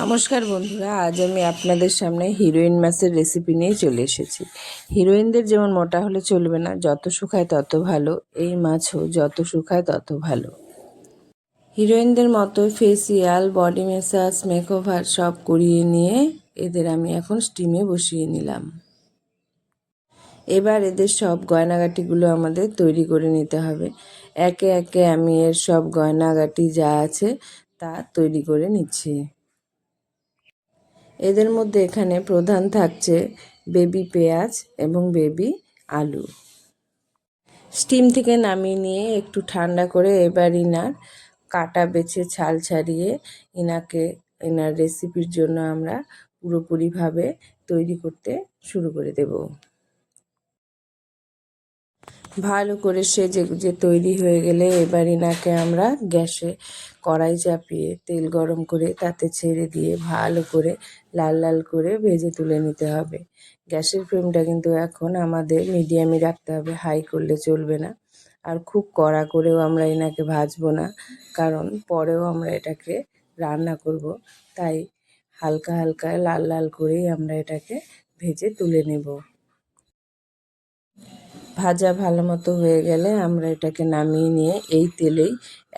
নমস্কার বন্ধুরা, আজ আমি আপনাদের সামনে হিরোইন মাছের রেসিপি নিয়ে চলে এসেছি। হিরোইনদের যেমন মোটা হলে চলবে না, যত শুকায় তত ভালো, এই মাছও যত শুকায় তত ভালো। হিরোইনদের মতো ফেসিয়াল বডি ম্যাসাজ মেকওভার সব করিয়ে নিয়ে এদের আমি এখন স্টিমে বসিয়ে নিলাম। এবার এদের সব গয়নাগাটিগুলো আমাদের তৈরি করে নিতে হবে। একে একে আমি এর সব গয়নাগাটি যা আছে তা তৈরি করে নিচ্ছি। এদের মধ্যে এখানে প্রধান থাকছে বেবি পেঁয়াজ এবং বেবি আলু। স্টিম থেকে নামিয়ে নিয়ে একটু ঠান্ডা করে এবার ইনার কাটা বেছে ছাল ছাড়িয়ে ইনাকে এনার রেসিপির জন্য আমরা পুরোপুরিভাবে তৈরি করতে শুরু করে দেব। ভালো করে সেজে গুজে তৈরি হয়ে গেলে এবার ইনাকে আমরা গ্যাসে কড়াই চাপিয়ে তেল গরম করে তাতে ছেড়ে দিয়ে ভালো করে লাল লাল করে ভেজে তুলে নিতে হবে। গ্যাসের ফ্লেমটা কিন্তু এখন আমাদের মিডিয়ামে রাখতে হবে, হাই করলে চলবে না। আর খুব কড়া করেও আমরা এনাকে ভাজবো না, কারণ পরেও আমরা এটাকে রান্না করব। তাই হালকা হালকা লাল লাল করেই আমরা এটাকে ভেজে তুলে নেব। ভাজা ভালো মতো হয়ে গেলে আমরা এটাকে নামিয়ে নিয়ে এই তেলেই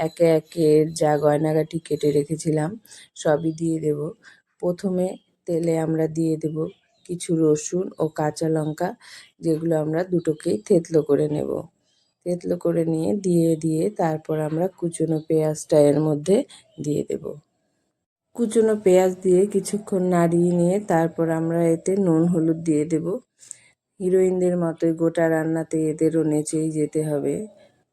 একে একে যা গয়নাগাটি কেটে রেখেছিলাম, সবই দিয়ে দেব। প্রথমে তেলে আমরা দিয়ে দেব কিছু রসুন ও কাঁচা লঙ্কা, যেগুলো আমরা দুটোকেই থেতলো করে নেব। থেতলো করে নিয়ে দিয়ে দিয়ে তারপর আমরা কুচনো পেঁয়াজটা এর মধ্যে দিয়ে দেব। কুচনো পেঁয়াজ দিয়ে কিছুক্ষণ নাড়িয়ে নিয়ে তারপর আমরা এতে নুন, হলুদ দিয়ে দেব। হিরোইনদের মতোই গোটা রান্নাতে এদেরও নেচেই যেতে হবে।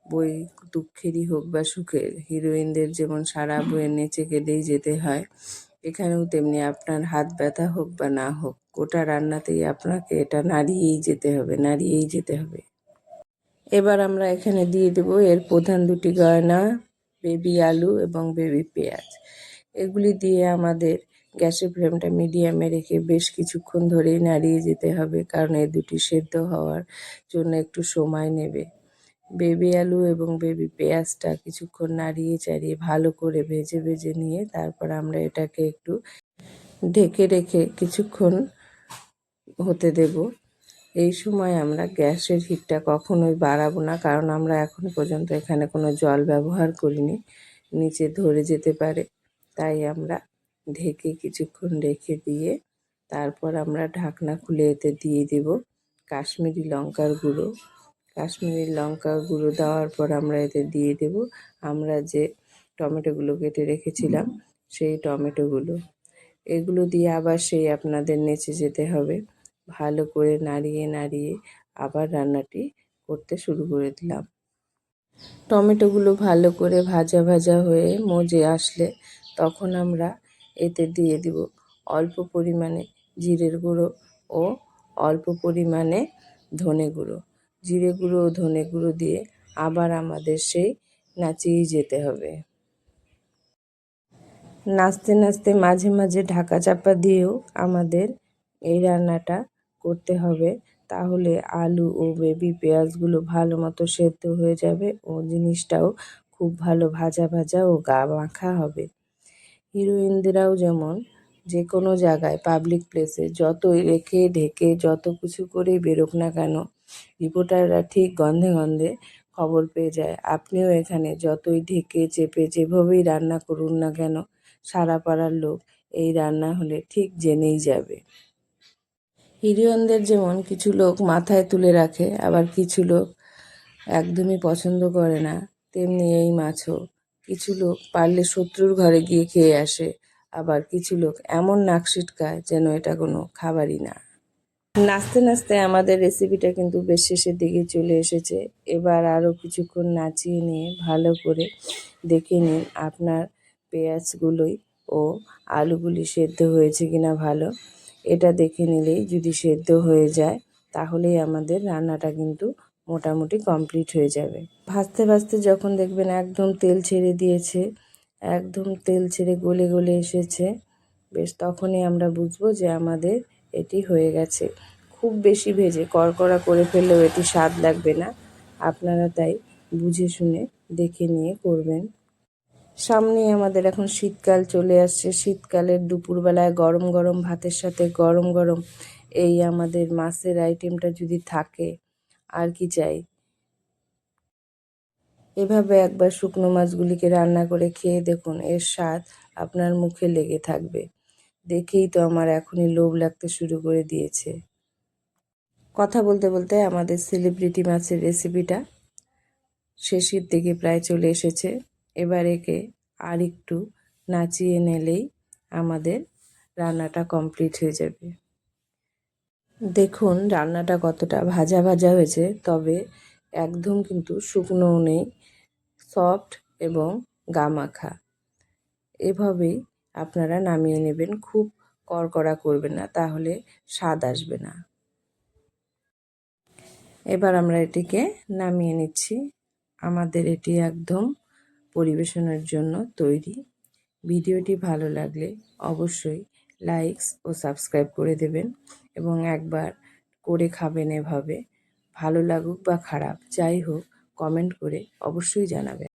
বই দুঃখেরই হোক বা সুখের, হিরোইনদের যেমন সারা বইয়ে নেচে গেলেই যেতে হয়, এখানেও তেমনি আপনার হাত ব্যথা হোক বা না হোক, গোটা রান্নাতেই আপনাকে এটা নাড়িয়েই যেতে হবে, নাড়িয়েই যেতে হবে। এবার আমরা এখানে দিয়ে দেব এর প্রধান দুটি গয়না, বেবি আলু এবং বেবি পেঁয়াজ। এগুলি দিয়ে আমাদের গ্যাসের ফ্লেমটা মিডিয়ামে রেখে বেশ কিছুক্ষণ ধরেই নাড়িয়ে যেতে হবে, কারণ এই দুটি সেদ্ধ হওয়ার জন্য একটু সময় নেবে। বেবি আলু এবং বেবি পেঁয়াজটা কিছুক্ষণ নাড়িয়ে চাড়িয়ে ভালো করে ভেজে ভেজে নিয়ে তারপর আমরা এটাকে একটু ঢেকে রেখে কিছুক্ষণ হতে দেব। এই সময় আমরা গ্যাসের হিটটা কখনোই বাড়াবো না, কারণ আমরা এখন পর্যন্ত এখানে কোনো জল ব্যবহার করিনি, নিচে ধরে যেতে পারে, তাই আমরা ঢেকে কিছুক্ষণ রেখে দিয়ে তারপর আমরা ঢাকনা খুলে এতে দিয়ে দেব কাশ্মীরি লঙ্কার গুঁড়ো। কাশ্মীরি লঙ্কার গুঁড়ো দেওয়ার পর আমরা এতে দিয়ে দেব আমরা যে টমেটোগুলো কেটে রেখেছিলাম সেই টমেটোগুলো। এগুলো দিয়ে আবার সেই আপনাদের নেচে যেতে হবে। ভালো করে নাড়িয়ে নাড়িয়ে আবার রান্নাটি করতে শুরু করে দিলাম। টমেটোগুলো ভালো করে ভাজা ভাজা হয়ে মজে আসলে তখন আমরা এতে দিয়ে দিব অল্প পরিমাণে জিরের গুঁড়ো ও অল্প পরিমাণে ধনে গুঁড়ো। জিরে গুঁড়ো ও ধনে গুঁড়ো দিয়ে আবার আমাদের সেই নাচিয়েই যেতে হবে। নাচতে নাচতে মাঝে মাঝে ঢাকা চাপা দিয়েও আমাদের এই রান্নাটা করতে হবে। তাহলে আলু ও বেবি পেঁয়াজগুলো ভালো মতো সেদ্ধ হয়ে যাবে ও জিনিসটাও খুব ভালো ভাজা ভাজা ও গা মাখা হবে। হিরোইনদেরাও যেমন যে কোনো জায়গায় পাবলিক প্লেসে যতই রেখে ঢেকে যত কিছু করেই বেরোক না কেন রিপোর্টাররা ঠিক গন্ধে গন্ধে খবর পেয়ে যায়। আপনিও এখানে যতই ঢেকে চেপে যেভাবেই রান্না করুন না কেন, সারা পাড়ার লোক এই রান্না হলে ঠিক জেনেই যাবে। হিরোইনদের যেমন কিছু লোক মাথায় তুলে রাখে, আবার কিছু লোক একদমই পছন্দ করে না, তেমনি এই মাছও। কিছু লোক পারলে শত্রুর ঘরে গিয়ে খেয়ে আসে, আবার কিছু লোক এমন নাক সিটকায় যেন এটা কোনো খাবারই না। নাচতে নাচতে আমাদের রেসিপিটা কিন্তু বেশ শেষের দিকে চলে এসেছে। এবার আরও কিছুক্ষণ নাচিয়ে নিয়ে ভালো করে দেখে নিন আপনার পেঁয়াজগুলোই ও আলুগুলি সেদ্ধ হয়েছে কিনা ভালো। এটা দেখে নিলেই যদি সেদ্ধ হয়ে যায়, তাহলেই আমাদের রান্নাটা কিন্তু মোটামুটি কমপ্লিট হয়ে যাবে। ভাজতে ভাজতে যখন দেখবেন একদম তেল ছেড়ে দিয়েছে, একদম তেল ছেড়ে গলে গলে এসেছে, বেশ তখনই আমরা বুঝব যে আমাদের এটি হয়ে গেছে। খুব বেশি ভেজে, কড়কড়া করে ফেললেও এটি স্বাদ লাগবে না। আপনারা তাই বুঝে শুনে দেখে নিয়ে করবেন। সামনেই আমাদের এখন শীতকাল চলে আসছে। শীতকালের দুপুরবেলায় গরম গরম ভাতের সাথে গরম গরম এই আমাদের মাছের আইটেমটা যদি থাকে আর কি চাই? এভাবে একবার শুকনো মাছগুলিকে রান্না করে খেয়ে দেখুন, এর স্বাদ আপনার মুখে লেগে থাকবে। দেখেই তো আমার এখনই লোভ লাগতে শুরু করে দিয়েছে। কথা বলতে বলতে আমাদের সেলিব্রিটি মাছের রেসিপিটা শেষের দিকে প্রায় চলে এসেছে। এবার একে আর একটু নাচিয়ে নিলেই আমাদের রান্নাটা কমপ্লিট হয়ে যাবে। দেখুন, রান্নাটা কতটা ভাজা ভাজা হয়েছে, তবে একদম কিন্তু শুকনোও নেই, সফট এবং গামাখা। এভাবেই আপনারা নামিয়ে নেবেন, খুব কড়কড়া করবেন না, তাহলে স্বাদ আসবে না। এবার আমরা এটিকে নামিয়ে নিচ্ছি। আমাদের এটি একদম পরিবেশনের জন্য তৈরি। ভিডিওটি ভালো লাগলে অবশ্যই লাইকস ও সাবস্ক্রাইব করে দেবেন। এবং একবার করে খাবেন এভাবে। ভালো লাগুক বা খারাপ, যাই হোক কমেন্ট করে অবশ্যই জানাবেন।